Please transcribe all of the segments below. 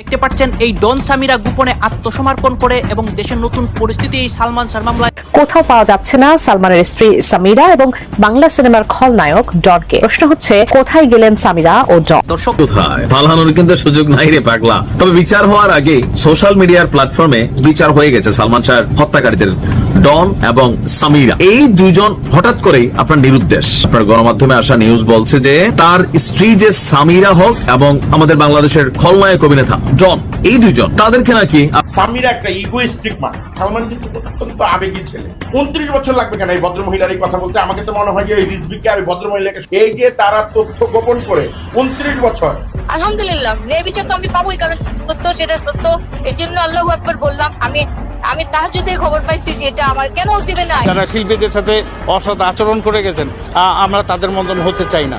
দেখতে পাচ্ছেন এই ডন সামিরা গোপনে আত্মসমর্পণ করে এবং দেশের নতুন পরিস্থিতি এই সালমান শাহ মামলায় কোথাও পাওয়া যাচ্ছে না সালমানের স্ত্রী সামিরা এবং বাংলা সিনেমার খলনায়ক ডনকে। প্রশ্ন হচ্ছে কোথায় গেলেন সামিরা ও ডন? দর্শক কোথায়? পালানোর কিন্তু সুযোগ নাই রে পাগলা। তবে বিচার হওয়ার আগে সোশ্যাল মিডিয়ার প্ল্যাটফর্মে বিচার হয়ে গেছে সালমান শাহ হত্যাকারীদের ডন এবং সামিরা। এই দুইজন হঠাৎ করেই আপনার নিরুদ্দেশ। আপনার গণমাধ্যমে আসা নিউজ বলছে যে তার স্ত্রী যে সামিরা হক এবং আমাদের বাংলাদেশের খলনায়ক অভিনেতা ডন এই দুইজন তাদেরকে নাকি সামিরা একটা ইগোইস্টিক মানুষ সালমান কিন্তু অত্যন্ত আবেগী ছেলে। উনত্রিশ বছর লাগবে কেন এই ভদ্রমহিলার এই কথা বলতে? আমাকে তো মনে হয় যে এই রিজবিকে আর ভদ্রমহিলাকে এই যে তারা তথ্য গোপন করে উনত্রিশ বছর। আলহামদুলিল্লাহ ন্যায় বিচার তো আমি পাবোই কারণ সত্য সেটা সত্য। এই জন্য আল্লাহ একবার বললাম আমি আমি তার যদি খবর পাইছি যে এটা আমার কেন দিবে না যারা শিল্পীদের সাথে অসৎ আচরণ করে গেছেন আমরা তাদের মতন হতে চাই না।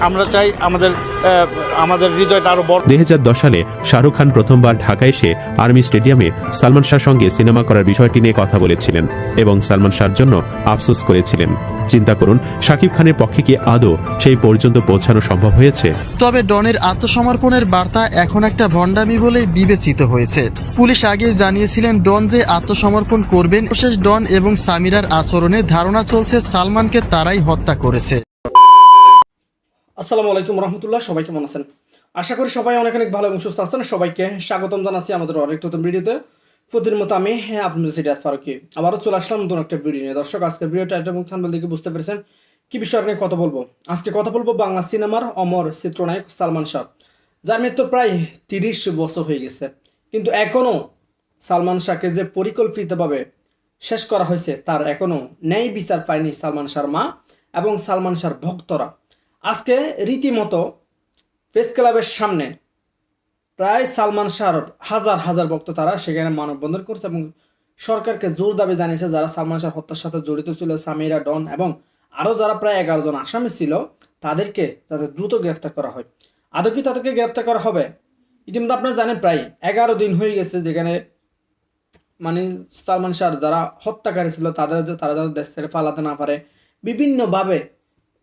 আমরা চাই আমাদের আহ, আমাদের হৃদয়টা আরও বড়। দুই সালে শাহরুখ খান প্রথমবার ঢাকা এসে আর্মি স্টেডিয়ামে সালমান শাহর সঙ্গে সিনেমা করার বিষয়টি নিয়ে কথা বলেছিলেন এবং সালমান শাহর জন্য আফসোস করেছিলেন। চিন্তা করুন শাকিব খানের পক্ষে কি আদৌ সেই পর্যন্ত পৌঁছানো সম্ভব হয়েছে? তবে ডনের আত্মসমর্পণের বার্তা এখন একটা ভণ্ডামি বলেই বিবেচিত হয়েছে। পুলিশ আগে জানিয়েছিলেন ডন যে আত্মসমর্পণ করবেন। শেষ ডন এবং সামিরার আচরণে ধারণা চলছে সালমানকে তারাই হত্যা করেছে। আসসালামু আলাইকুম রহমতুল্লাহ, সবাই কেমন আছেন? আশা করি সবাই অনেক অনেক ভালো এবং সুস্থ আছেন। সবাইকে স্বাগতম জানাচ্ছি আমাদের অনেক নতুন ভিডিওতে। প্রতিদিন মতো আমি হ্যাঁ আপনাদের সিরিয়াত ফারুকি। আবারও চলে আসলাম নতুন একটা ভিডিও নিয়ে। দর্শক আজকে ভিডিও টাইটেল এবং থানবেল দেখে বুঝতে পেরেছেন কি বিষয় নিয়ে কথা বলব। আজকে কথা বলব বাংলা সিনেমার অমর চিত্রনায়ক সালমান শাহ, যার মৃত্যু প্রায় তিরিশ বছর হয়ে গেছে। কিন্তু এখনও সালমান শাহকে যে পরিকল্পিতভাবে শেষ করা হয়েছে, তার এখনও ন্যায় বিচার পায়নি সালমান শাহর মা এবং সালমান শাহর ভক্তরা। আজকে রীতিমতো প্রেস ক্লাবের সামনে প্রায় সালমান শাহর হাজার হাজার ভক্ত তারা সেখানে মানববন্ধন করছে এবং সরকারকে জোর দাবি জানিয়েছে যারা সালমান শাহ হত্যার সাথে জড়িত ছিল, সামিরা, ডন এবং আরও যারা প্রায় এগারো জন আসামি ছিল, তাদেরকে যাতে দ্রুত গ্রেফতার করা হয়। আদৌ কি তাদেরকে গ্রেফতার করা হবে? ইতিমধ্যে আপনারা জানেন প্রায় এগারো দিন হয়ে গেছে যেখানে মানে সালমান শাহ যারা হত্যাকারী ছিল, তাদের তারা যাতে দেশ ছেড়ে পালাতে না পারে। বিভিন্নভাবে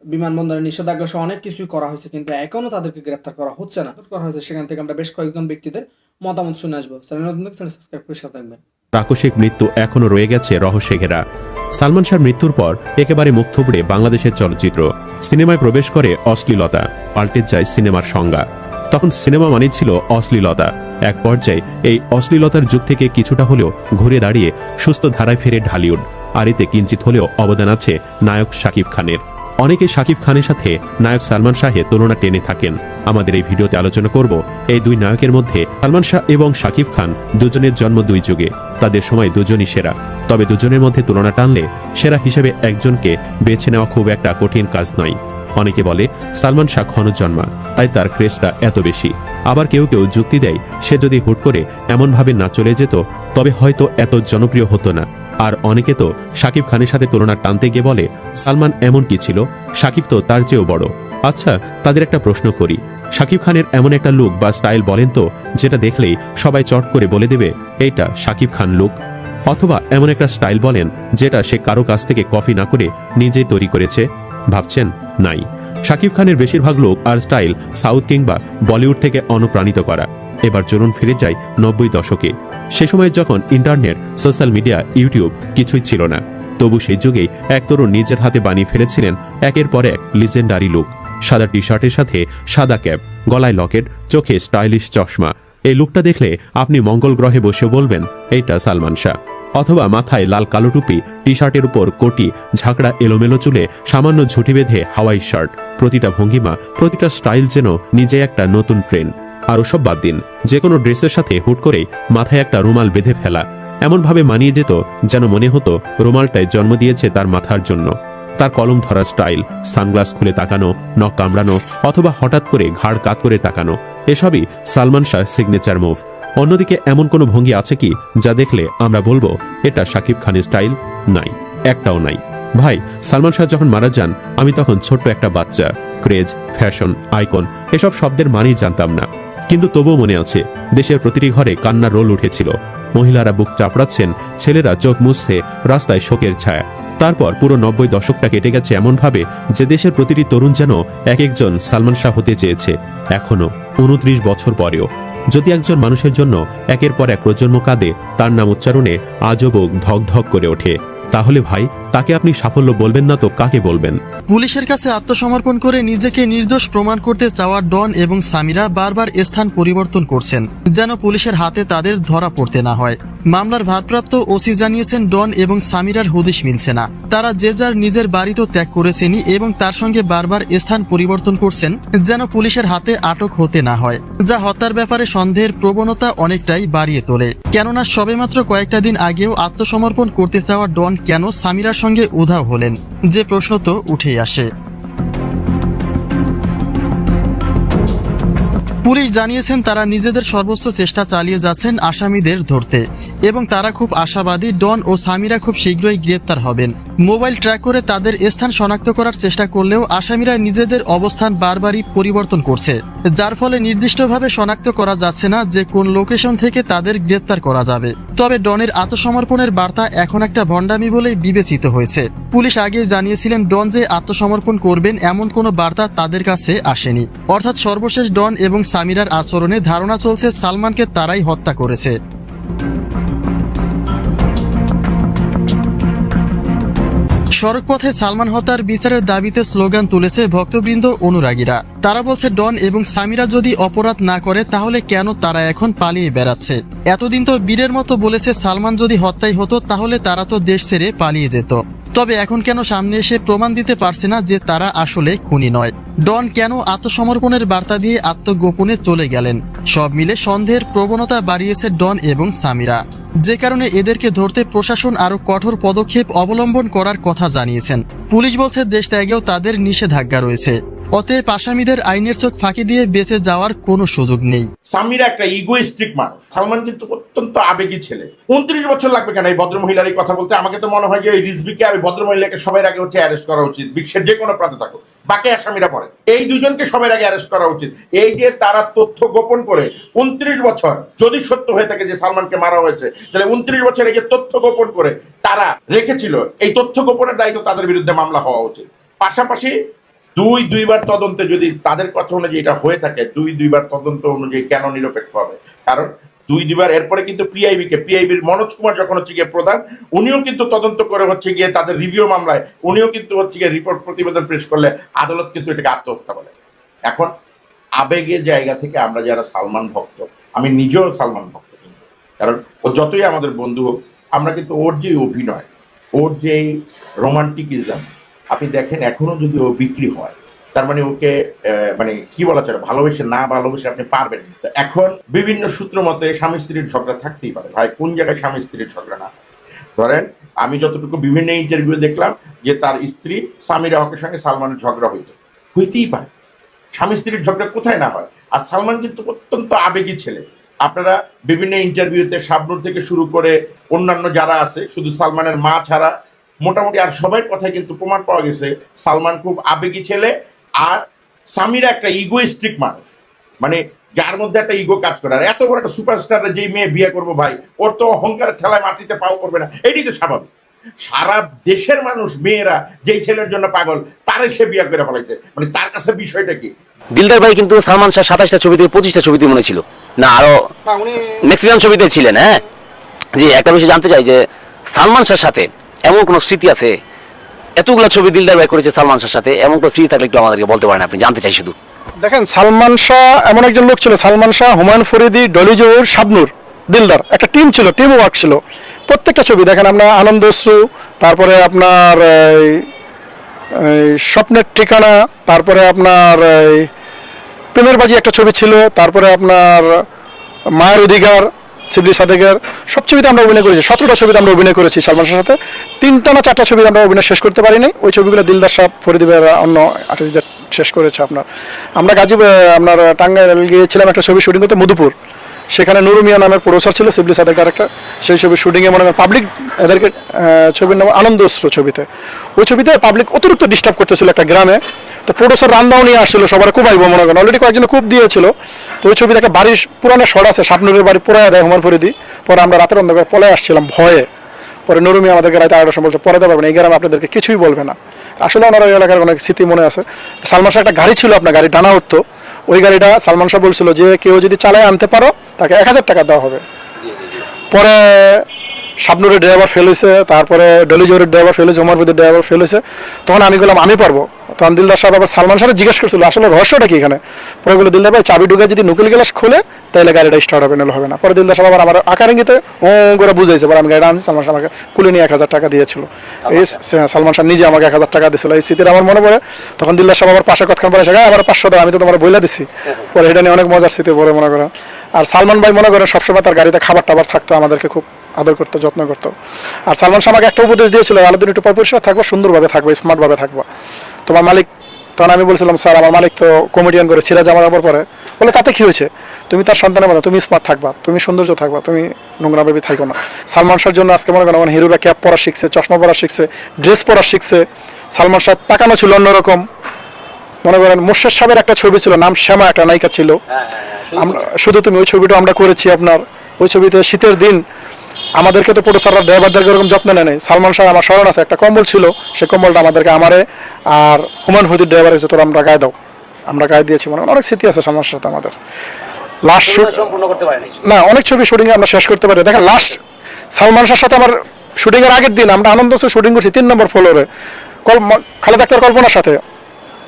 বিমানবন্দরে নিষেধাজ্ঞা সহ অনেক কিছুই করা হয়েছে, কিন্তু এখনও তাদেরকে গ্রেপ্তার করা হচ্ছে না। করা হয়েছে, সেখান থেকে আমরা বেশ কয়েকজন ব্যক্তিদের মতামত শুনে আসব। চ্যানেল সাবস্ক্রাইব করে সাথে থাকবেন। আকস্মিক মৃত্যু এখনও রয়ে গেছে রহস্যে ঘেরা সালমান শাহর মৃত্যুর পর একেবারে মুখ থুবড়ে বাংলাদেশের চলচ্চিত্র। সিনেমায় প্রবেশ করে অশ্লীলতা, পাল্টে যায় সিনেমার সংজ্ঞা। তখন সিনেমা মানেই ছিল অশ্লীলতা। এক পর্যায়ে এই অশ্লীলতার যুগ থেকে কিছুটা হলেও ঘুরে দাঁড়িয়ে সুস্থ ধারায় ফেরে ঢালিউড। আর এতে কিঞ্চিত হলেও অবদান আছে নায়ক শাকিব খানের। অনেকে শাকিব খানের সাথে নায়ক সালমান শাহের তুলনা টেনে থাকেন। আমাদের এই ভিডিওতে আলোচনা করব এই দুই নায়কের মধ্যে সালমান শাহ এবং শাকিব খান দুজনের জন্ম দুই যুগে। তাদের সময় দুজনই সেরা। তবে দুজনের মধ্যে তুলনা টানলে সেরা হিসেবে একজনকে বেছে নেওয়া খুব একটা কঠিন কাজ নয়। অনেকে বলে, সালমান শাহ ক্ষণজন্মা তাই তার ক্রেজটা এত বেশি। আবার কেউ কেউ যুক্তি দেয়, সে যদি হুট করে এমনভাবে না চলে যেত, তবে হয়তো এত জনপ্রিয় হতো না। আর অনেকে তো শাকিব খানের সাথে তুলনা টানতে গিয়ে বলে সালমান এমন কি ছিল? শাকিব তো তার চেয়েও বড়। আচ্ছা তাদের একটা প্রশ্ন করি। সাকিব খানের এমন একটা লুক বা স্টাইল বলেন তো, যেটা দেখলেই সবাই চট করে বলে দেবে, এইটা শাকিব খান লুক অথবা এমন একটা স্টাইল বলেন, যেটা সে কারও কাছ থেকে কপি না করে নিজেই তৈরি করেছে? ভাবছেন? নাই। শাকিব খানের বেশিরভাগ লোক আর স্টাইল সাউথ কিংবা বলিউড থেকে অনুপ্রাণিত করা। এবার চলুন ফিরে যাই নব্বই দশকে। সে সময় যখন ইন্টারনেট সোশ্যাল মিডিয়া ইউটিউব কিছুই ছিল না। তবু সেই যুগেই এক তরুণ নিজের হাতে বানিয়ে ফেলেছিলেন একের পর এক লিজেন্ডারি লুক। সাদা টি শার্টের সাথে সাদা ক্যাপ, গলায় লকেট, চোখে স্টাইলিশ চশমা। এই লুকটা দেখলে আপনি মঙ্গল গ্রহে বসে বলবেন, এইটা সালমান শাহ। অথবা মাথায় লাল কালো টুপি টি শার্টের উপর কোটি, ঝাঁকড়া এলোমেলো চুলে সামান্য ঝুঁটি বেঁধে হাওয়াই শার্ট, প্রতিটা ভঙ্গিমা, প্রতিটা স্টাইল যেন নিজে একটা নতুন ট্রেন্ড আর ওসব বাদ দিন যে কোনো ড্রেসের সাথে হুট করেই মাথায় একটা রুমাল বেঁধে ফেলা। এমনভাবে মানিয়ে যেত যেন মনে হতো রুমালটাই জন্ম দিয়েছে তার মাথার জন্য। তার কলম ধরা স্টাইল, সানগ্লাস খুলে তাকানো, নখ কামড়ানো, অথবা হঠাৎ করে ঘাড় কাত করে তাকানো, এসবই সালমান শাহ সিগনেচার মুভ অন্যদিকে এমন কোনো ভঙ্গি আছে কি যা দেখলে আমরা বলব, এটা শাকিব খানের স্টাইল? নাই, একটাও নাই। ভাই, সালমান শাহ যখন মারা যান, আমি তখন ছোট্ট একটা বাচ্চা ক্রেজ ফ্যাশন আইকন এসব শব্দের মানেই জানতাম না। কিন্তু তবুও মনে আছে, দেশের প্রতিটি ঘরে কান্নার রোল উঠেছিল। মহিলারা বুক চাপড়াচ্ছেন, ছেলেরা চোখ মুছছে, রাস্তায় শোকের ছায়া। তারপর পুরো নব্বই দশকটা কেটে গেছে এমনভাবে যে দেশের প্রতিটি তরুণ যেন এক একজন সালমান শাহ হতে চেয়েছে এখনও উনত্রিশ বছর পরেও। যদি একজন মানুষের জন্য একের পর এক প্রজন্ম কাঁদে, তার নাম উচ্চারণে আজও বোক ধক ধক করে ওঠে। তাহলে ভাই তাকে আপনি সাফল্য বলবেন না তো কাকে বলবেন? পুলিশের কাছে আত্মসমর্পণ করে নিজেকে নির্দোষ প্রমাণ করতে চাওয়া ডন এবং সামিরা বারবার স্থান পরিবর্তন করছেন, যেন পুলিশের হাতে তাদের ধরা পড়তে না হয়। মামলার ভারপ্রাপ্ত ওসি জানিয়েছেন ডন এবং সামিরার হদিশ মিলছে না। তারা যে যার নিজের বাড়ি তো ত্যাগ করেছেনই এবং তার সঙ্গে বারবার স্থান পরিবর্তন করছেন, যেন পুলিশের হাতে আটক হতে না হয়, যা হত্যার ব্যাপারে সন্দেহের প্রবণতা অনেকটাই বাড়িয়ে তোলে। কেননা সবেমাত্র কয়েকটা দিন আগেও আত্মসমর্পণ করতে চাওয়া ডন কেন সামিরার উধাও হলেন যে প্রশ্ন তো উঠেই আসে। পুলিশ জানিয়েছেন তারা নিজেদের সর্বোচ্চ চেষ্টা চালিয়ে যাচ্ছেন আসামিদের ধরতে এবং তারা খুব আশাবাদী, ডন ও সামিরা খুব শীঘ্রই গ্রেপ্তার হবেন। মোবাইল ট্র্যাক করে তাদের স্থান শনাক্ত করার চেষ্টা করলেও আসামিরা নিজেদের অবস্থান বারবারই পরিবর্তন করছে, যার ফলে নির্দিষ্টভাবে শনাক্ত করা যাচ্ছে না যে কোন লোকেশন থেকে তাদের গ্রেপ্তার করা যাবে। তবে ডনের আত্মসমর্পণের বার্তা এখন একটা ভণ্ডামি বলেই বিবেচিত হয়েছে। পুলিশ আগে জানিয়েছিলেন ডন যে আত্মসমর্পণ করবেন এমন কোনো বার্তা তাদের কাছে আসেনি। অর্থাৎ সর্বশেষ ডন এবং সামিরার আচরণে ধারণা চলছে সালমানকে তারাই হত্যা করেছে। সড়কপথে সালমান হত্যার বিচারের দাবিতে স্লোগান তুলেছে ভক্তবৃন্দ অনুরাগীরা। তারা বলছে, ডন এবং সামিরা যদি অপরাধ না করে, তাহলে কেন তারা এখন পালিয়ে বেড়াচ্ছে? এতদিন তো বীরের মতো বলেছে, সালমান যদি হত্যাই হতো, তাহলে তারা তো দেশ ছেড়ে পালিয়ে যেত। তবে এখন কেন সামনে এসে প্রমাণ দিতে পারছে না যে তারা আসলে খুনি নয়? ডন কেন আত্মসমর্পণের বার্তা দিয়ে আত্মগোপনে চলে গেলেন? সব মিলে সন্দেহের প্রবণতা বাড়িয়েছে ডন এবং সামিরা। যে কারণে এদেরকে ধরতে প্রশাসন আরও কঠোর পদক্ষেপ অবলম্বন করার কথা জানিয়েছেন। পুলিশ বলছে দেশ ত্যাগেও তাদের নিষেধাজ্ঞা রয়েছে। অতএব আসামিদের আইনের চোখ ফাঁকি দিয়ে বেঁচে যাওয়ার কোনো সুযোগ নেই। সামিরা একটা ইগোইস্টিক মানুষ। সালমান কিন্তু অত্যন্ত আবেগী ছেলে। উনত্রিশ বছর লাগবে কেন এই ভদ্রমহিলার এই কথা বলতে? আমাকে তো মনে হয় যে ওই রিজবিকে আর ভদ্রমহিলাকে সবার আগে হচ্ছে অ্যারেস্ট করা উচিত। বিশ্বের যে কোনো প্রান্তে থাকুক। বাকি আসামিরা পড়ে এই দুজনকে সবার আগে অ্যারেস্ট করা উচিত। এই যে তারা তথ্য গোপন করে উনত্রিশ বছর যদি সত্য হয়ে থাকে যে সালমানকে মারা হয়েছে, তাহলে উনত্রিশ বছর এই যে তথ্য গোপন করে তারা রেখেছিল, এই তথ্য গোপনের দায়িত্ব তাদের বিরুদ্ধে মামলা হওয়া উচিত। পাশাপাশি দুই, দুইবার তদন্তে যদি তাদের কথা অনুযায়ী এটা হয়ে থাকে, দুই, দুইবার তদন্ত অনুযায়ী কেন নিরপেক্ষ হবে? কারণ দুই, দুইবার, এরপরে কিন্তু পিআইবি কে পিআইবির মনোজ কুমার যখন হচ্ছে গিয়ে প্রধান, উনিও কিন্তু তদন্ত করে হচ্ছে গিয়ে তাদের রিভিউ মামলায়, উনিও কিন্তু হচ্ছে গিয়ে রিপোর্ট প্রতিবেদন পেশ করলে আদালত কিন্তু এটাকে আত্মহত্যা বলে। এখন আবেগের জায়গা থেকে আমরা যারা সালমান ভক্ত, আমি নিজেও সালমান ভক্ত কিন্তু, কারণ ও যতই আমাদের বন্ধু হোক, আমরা কিন্তু ওর যে অভিনয়, ওর যে রোমান্টিকিজম আপনি দেখেন এখনও যদি ও বিক্রি হয়, তার মানে ওকে মানে কি বলা চলে, ভালোবেসে না ভালোবেসে আপনি পারবেন। তো এখন বিভিন্ন সূত্র মতে স্বামী স্ত্রীর ঝগড়া থাকতেই পারে। ভাই, কোন জায়গায় স্বামী স্ত্রীর ঝগড়া না? ধরেন, আমি যতটুকু বিভিন্ন ইন্টারভিউ দেখলাম যে তার স্ত্রী সামিরা হকের সঙ্গে সালমানের ঝগড়া হইতো। হইতেই পারে। স্বামী স্ত্রীর ঝগড়া কোথায় না হয়? আর সালমান কিন্তু অত্যন্ত আবেগী ছেলে। আপনারা বিভিন্ন ইন্টারভিউতে শাবনুর থেকে শুরু করে অন্যান্য যারা আছে, শুধু সালমানের মা ছাড়া মোটামুটি আর সবাই কথায় কিন্তু প্রমাণ পাওয়া গেছে সালমান খুব আবেগী ছেলে আর সামিরা একটা ইগোইস্টিক মানুষ। মানে যার মধ্যে একটা ইগো কাজ করে। আর এত বড় একটা সুপারস্টার যে মেয়ে বিয়ে করব ভাই ওর তো অহংকারের ঠেলায় মাটিতে পাও করবে না। এটাই তো স্বাভাবিক। সারা দেশের মানুষ মেয়েরা যেই ছেলের জন্য পাগল তারে সে বিয়ে করে ফেলাইছে। মানে তার কাছে বিষয়টা কি? দিলদার ভাই কিন্তু সালমান শাহ সাতাশটা ছবিতে পঁচিশটা ছবিতে মনে ছিল। না আরও ম্যাক্সিমাম ছবিতে ছিলেন হ্যাঁ? জি একটা বিষয় জানতে চাই যে সালমান শাহর সাথে এমন কোনো স্মৃতি আছে? এতগুলো ছবি দিলদার ভাই করেছে সালমান শাহর সাথে, এমন কোনো স্মৃতি থাকলে একটু আমাদেরকে বলতে পারেন আপনি, জানতে চাই শুধু। দেখেন, সালমান শাহ এমন একজন লোক ছিল, সালমান শাহ, হুমায়ুন ফরিদি, ডলি শাবনুর, দিলদার, একটা টিম ছিল টিম ওয়ার্ক ছিল। প্রত্যেকটা ছবি, দেখেন আপনার আনন্দশ্রু তারপরে আপনার স্বপ্নের ঠিকানা, তারপরে আপনার প্রেমের বাজি একটা ছবি ছিল, তারপরে আপনার মায়ের অধিকার শিবলি সাদেকের সব ছবিতে আমরা অভিনয় করেছি, সতেরোটা ছবিতে আমরা অভিনয় করেছি সালমান সাথে। তিনটা না চারটা ছবি আমরা অভিনয় শেষ করতে পারিনি। ওই ছবিগুলো দিলদার সাহেব ফরিদিবের অন্য আর্টিস্টদের শেষ করেছে আপনার। আমরা গাজীপুর আপনার টাঙ্গাইল গিয়েছিলাম একটা ছবি শুটিং করতে মধুপুর। সেখানে নুরু মিয়া নামের প্রডিউসার ছিল, সিবলি সাদেকার একটা সেই ছবির শুটিংয়ে মনে হয় পাবলিক এদেরকে ছবির নাম আনন্দশ্র ছবিতে। ওই ছবিতে পাবলিক অতিরিক্ত ডিস্টার্ব করতেছিল একটা গ্রামে। তো প্রডিউসার রান্দাও নিয়ে আসছিল সবার খুবাইব মনে করেন। অলরেডি কয়েকজন খুব দিয়েছিল। তো ওই ছবি দেখে বাড়ির পুরানো শট আছে শাপনুরের বাড়ি পুরাই দেয় হুমান ফরিদি। পরে আমরা রাতের অন্ধকার পলে আসছিলাম ভয়ে। পরে নুরুমি আমাদেরকে রাতে আড়াইটার সময় পরে দেওয়া পারবেন এই গ্রামে আপনাদেরকে কিছুই বলবে না। আসলে ওনার ওই এলাকার অনেক স্মৃতি মনে আছে। সালমান শাহ একটা গাড়ি ছিল আপনার গাড়ি ডানা উঠতো ওই গাড়িটা সালমান শাহ বলছিল যে কেউ যদি চালায় আনতে পারো তাকে এক হাজার টাকা দেওয়া হবে। পরে শাবনুরের ড্রাইভার ফেল হয়েছে তারপরে ডলিজোরের ড্রাইভার ফেল হয়েছে উমরপুদের ড্রাইভার ফেল হয়েছে তখন আমি বললাম আমি পারব। তখন দিলদার সাহেব আবার সালমান শাহ জিজ্ঞেস করছিল আসলে রহস্যটা কি এখানে? পরে বলে দিলদার ভাই চাবি ঢুকে যদি নুকিল গ্লাস খুলে তাহলে গাড়িটা স্টার্ট হবে নাহলে হবে না। পরে দিলদার সাহেব আবার আমার আকারেঙ্গিতে ও করে বুঝাইছে পরে আমি গাড়িটা আনছি সালমান শাহ আমাকে কুলে নিয়ে এক হাজার টাকা দিয়েছিল। এই সালমান শাহ নিজে আমাকে এক হাজার টাকা দিয়েছিল। এই স্মৃতির আমার মনে পড়ে তখন দিলদার সাহেব আবার পাশে কতক্ষণ পরে "গায়ে, আমার পাঁচশো দাও আমি তো তোমার বইলা দিছি। পরে এটা নিয়ে অনেক মজার স্মৃতি পরে মনে করেন। আর সালমান ভাই মনে করেন সবসময় তার গাড়িতে খাবার টাবার থাকতো আমাদেরকে খুব আদর করতো যত্ন করতো। আর সালমান শাহ আমাকে একটা উপদেশ দিয়েছিল আলাদিন একটু পরিষ্কার থাকব সুন্দরভাবে থাকব স্মার্টভাবে থাকব। তোমার মালিক তখন আমি বলছিলাম স্যার আমার মালিক তো কমেডিয়ান করে ছিঁড়া জামা কাপড় পরে। বলে তাতে কি হয়েছে? তুমি তার সন্তানের মতো তুমি স্মার্ট থাকবা তুমি সৌন্দর্য থাকবা তুমি নোংরা ভাবে থাকো না। সালমান শাহর জন্য আজকে মনে করেন আমার হিরোরা ক্যাপ পরা শিখছে চশমা পরা শিখছে ড্রেস পরা শিখছে। সালমান শাহ তাকানো ছিল অন্যরকম। মনে করেন মোর্শেদ সাহেবের একটা ছবি ছিল নাম শ্যামা একটা নায়িকা ছিল। আমরা শুধু তুমি ওই ছবিটা আমরা করেছি আপনার। ওই ছবিতে শীতের দিন আমাদেরকে তো প্রোডিউসাররা ড্রাইভারদেরকে ওরকম যত্ন নেয় নাই। সালমান শাহ আমার স্মরণ আছে একটা কম্বল ছিল সে কম্বলটা আমাদেরকে আমারে আর হুমায়ুন হুদির ড্রাইভার হয়েছে তোর আমরা গায়ে দাও। আমরা গায়ে দিয়েছি মানে অনেক স্মৃতি আছে সালমান সাথে আমাদের। লাস্ট শুট সম্পূর্ণ করতে পারেনি। না অনেক ছবি শুটিং আমরা শেষ করতে পারি। দেখেন লাস্ট সালমান শাহর সাথে আমার শুটিং এর আগের দিন আমরা আনন্দ শুটিং করছি তিন নম্বর ফ্লোরে কল খালেদ আক্তার কল্পনার সাথে।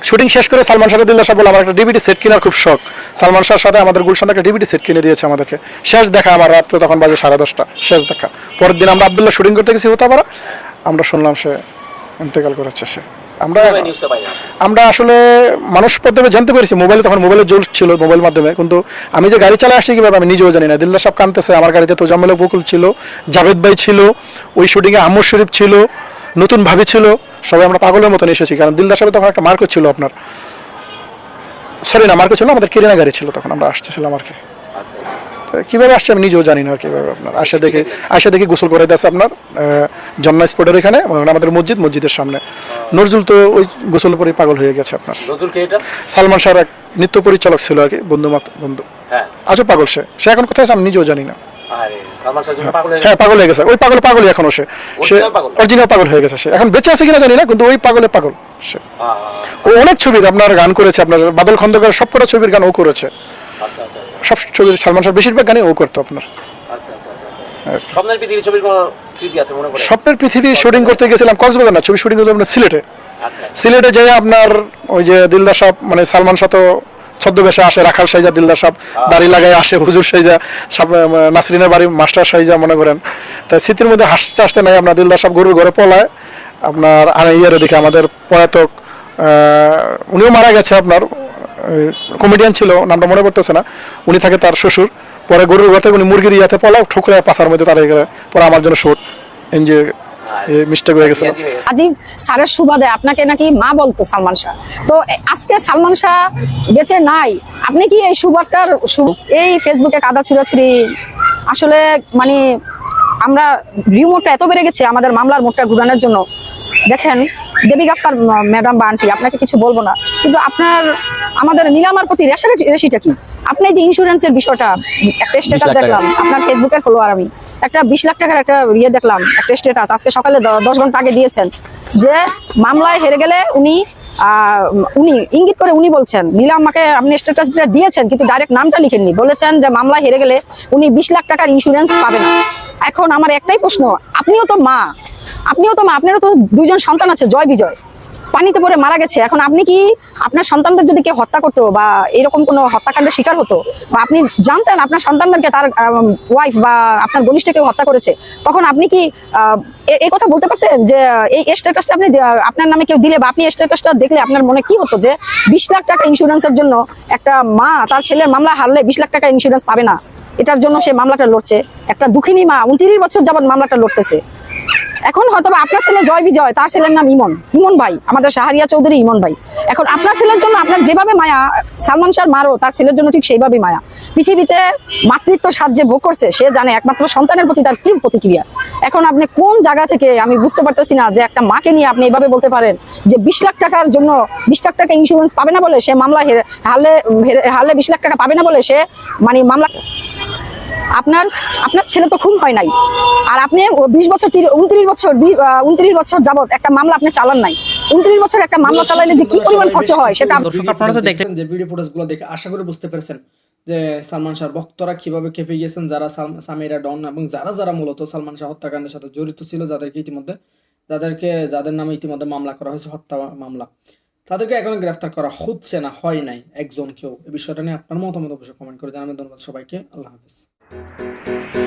শুটিং শেষ করে সালমান শাহ দিল্লা সাহেব বলে আমার একটা ডিভিডি সেট কেনার খুব শখ। সালমান শাহর সাথে আমাদের গুলশান একটা ডিভিডি সেট কিনে দিয়েছে আমাদেরকে। শেষ দেখা আমার রাত্রে তখন বাজে সাড়ে দশটা শেষ দেখা। পরের দিন আমরা আবদুল্লাহ শুটিং করতে গেছি হতাপাড়া। আমরা শুনলাম সে ইন্তেকাল করেছে সে। আমরা আমরা আসলে মানুষ মাধ্যমে জানতে পেরেছি। মোবাইলে তখন মোবাইলে জোর ছিল মোবাইল মাধ্যমে। কিন্তু আমি যে গাড়ি চালা আসছি কীভাবে আমি নিজেও জানি না। দিল্লা সব কানতেছে আমার গাড়িতে তো জামেল বকুল ছিল জাভেদ ভাই ছিল ওই শুটিংয়ে আমর শরীফ ছিল। নতুন ভাবি ছিল সবাই আমরা পাগলের মতন এসেছি কারণ দিলদার সাহেব তখন একটা মার্কো ছিল আপনার। সরি না মার্কো ছিল আমাদের কিরিনা গাড়ি ছিল তখন আমরা আসতেছিলাম আর কি। কীভাবে আসছে আমি নিজেও জানি না আর কীভাবে আপনার। আসে দেখে আসে দেখে গোসল করে দিয়েছে আপনার জন্না স্পটের এখানে আমাদের মসজিদ মসজিদের সামনে। নজরুল তো ওই গোসল পরে পাগল হয়ে গেছে আপনার। সালমান শাহর এক নৃত্য পরিচালক ছিল আর কি বন্ধু বন্ধু। হ্যাঁ। আজও পাগল সে। সে এখন কোথায় আছে আমি নিজেও জানি না। হয়ে হ্যাঁ পাগল হয়ে গেছে। ওই পাগল পাগলই এখনও সে। সে অরিজিনাল পাগল? হয়ে গেছে সে। এখন বেঁচে আছে কিনা জানি না কিন্তু ওই পাগলে পাগল সে। ও অনেক ছবিতে আপনার গান করেছে আপনার বাদল খন্দকার সবকটা ছবির গান ও করেছে। আচ্ছা আচ্ছা আচ্ছা। সব ছবির সালমান শাহ বেশিরভাগ গানই ও করতো আপনার। আচ্ছা আচ্ছা আচ্ছা আচ্ছা। স্বপ্নের পৃথিবীর ছবির কোনো স্মৃতি আছে মনে পড়ে স্বপ্নের পৃথিবী শুটিং করতে গেছিলাম কক্সবাজার না ছবি শুটিং করতে সিলেটে। আচ্ছা সিলেটে যেয়ে আপনার ওই যে দিলদার সাহেব মানে সালমান শাহ তো ছদ্মবেশে আসে রাখাল সাইজা দিলদার সাহেব দাড়ি লাগাই আসে হুজুর সাইজা সব নাসরিনের বাড়ি মাস্টার সাইজা মনে করেন। তাই স্মৃতির মধ্যে হাসতে হাসতে নাই আপনার দিলদার সাহেব গরুর ঘরে পলায়। আপনার আর ইয়ারে দেখে আমাদের পলাতক আহ, উনিও মারা গেছে আপনার কমেডিয়ান ছিল নামটা মনে পড়তেছে না। উনি থাকে তার শ্বশুর পরে গরুর ঘর থেকে উনি মুরগির ইয়াতে পলায় ঠুকরে পাশার মধ্যে তার পরে আমার জন্য শুট এনজয় মিস্টেক হয়ে গেছে। আজিব স্যারের সুবাদে আপনাকে নাকি মা বলতো সালমান শাহ। তো আজকে সালমান শাহ বেঁচে নাই। আপনি কি এই সুবাদটার এই ফেসবুকে কাদা ছুড়াছুড়ি? আসলে মানে আমরা এত বেড়ে গেছে আমাদের মামলার মোটটা ঘুরানোর জন্য। দেখেন দেবী গাফার ম্যাডাম বা আন্টি আপনাকে কিছু বলব না। কিন্তু আপনার আমাদের নিলামার প্রতি রেশিটা কি? আপনি যে ইন্স্যুরেন্সের বিষয়টা একটা স্ট্যাটাস দেখলাম আপনার ফেসবুকের ফলোয়ার আমি। একটা বিশ লাখ টাকার একটা ইয়ে দেখলাম, একটা স্ট্যাটাস আজকে সকালে দশ ঘণ্টা আগে দিয়েছেন যে মামলায় হেরে গেলে উনি উনি, ইঙ্গিত করে উনি বলছেন, নীলা আমাকে আপনি স্ট্যাটাস দিয়েছেন, কিন্তু ডাইরেক্ট নামটা লিখেননি। বলেছেন যে মামলায় হেরে গেলে উনি বিশ লাখ টাকার ইন্স্যুরেন্স পাবেন এখন আমার একটাই প্রশ্ন, আপনিও তো মা, আপনিও তো মা, আপনারও তো দুইজন সন্তান আছে, জয় বিজয়। পানিতে পড়ে মারা গেছে। এখন আপনি কি আপনার সন্তানদের যদি কেউ হত্যা করতো বা এরকম কোনো হত্যাকাণ্ডের শিকার হতো, বা আপনি জানতেন আপনার সন্তানদেরকে তার ওয়াইফ বা আপনার ঘনিষ্ঠ কেউ হত্যা করেছে, তখন আপনি কি এই কথা বলতে পারতেন যে, এই স্ট্যাটাসটা আপনি আপনার নামে কেউ দিলে বা আপনি স্ট্যাটাসটা দেখলে আপনার মনে কি হতো যে, বিশ লাখ টাকা ইন্স্যুরেন্সের জন্য একটা মা তার ছেলের মামলা হারলে বিশ লাখ টাকা ইন্স্যুরেন্স পাবে না। এটার জন্য সে মামলাটা লড়ছে। একটা দুঃখিনী মা, উনত্রিশ বছর যাবত মামলাটা লড়তেছে। এখন হয়তো আপনার ছেলে জয় বিজয়, তার ছেলের নাম ইমন। ইমন ভাই, আমাদের শাহরিয়া চৌধুরী ইমন ভাই। এখন আপনার ছেলের জন্য আপনার যেভাবে মায়া, সালমান শাহ মারো তার ছেলের জন্য ঠিক সেইভাবে মায়া। পৃথিবীতে মাতৃত্ব সাহায্যে ভোগ করছে, সে জানে একমাত্র সন্তানের প্রতি তার কি প্রতিক্রিয়া। এখন আপনি কোন জায়গা থেকে, আমি বুঝতে পারতেছি না যে একটা মাকে নিয়ে আপনি এইভাবে বলতে পারেন যে বিশ লাখ টাকার জন্য বিশ লাখ টাকা ইন্স্যুরেন্স পাবে না বলে সে মামলা হেরে হারলে হেরে- হারলে বিশ লাখ টাকা পাবে না বলে সে মানে মামলা আপনার আপনার ছেলে তো খুন হয় নাই। আর আপনি বিশ বছর উনত্রিশ বছর উনত্রিশ বছর যাবত একটা মামলা আপনি চালান নাই। উনত্রিশ বছর একটা মামলা চালাইলে যে কি পরিমাণ খরচ হয় সেটা আপনারা তো দেখলেন যে ভিডিও ফুটেজগুলো দেখে আশা করি বুঝতে পেরেছেন যে সালমান শাহর ভক্তরা কীভাবে খেপে গিয়েছেন যারা সামিরা ডন এবং যারা যারা মূলত সালমান শাহ হত্যাকাণ্ডের সাথে জড়িত ছিল যাদেরকে ইতিমধ্যে যাদেরকে যাদের নামে ইতিমধ্যে মামলা করা হয়েছে হত্যা মামলা। তাদেরকে এখন গ্রেফতার করা হচ্ছে না হয় নাই একজনকেও এই বিষয়টা নিয়ে আপনার মতামত অবশ্যই কমেন্ট করে জানাবেন। ধন্যবাদ সবাইকে। আল্লাহ হাফিজ। Thank you.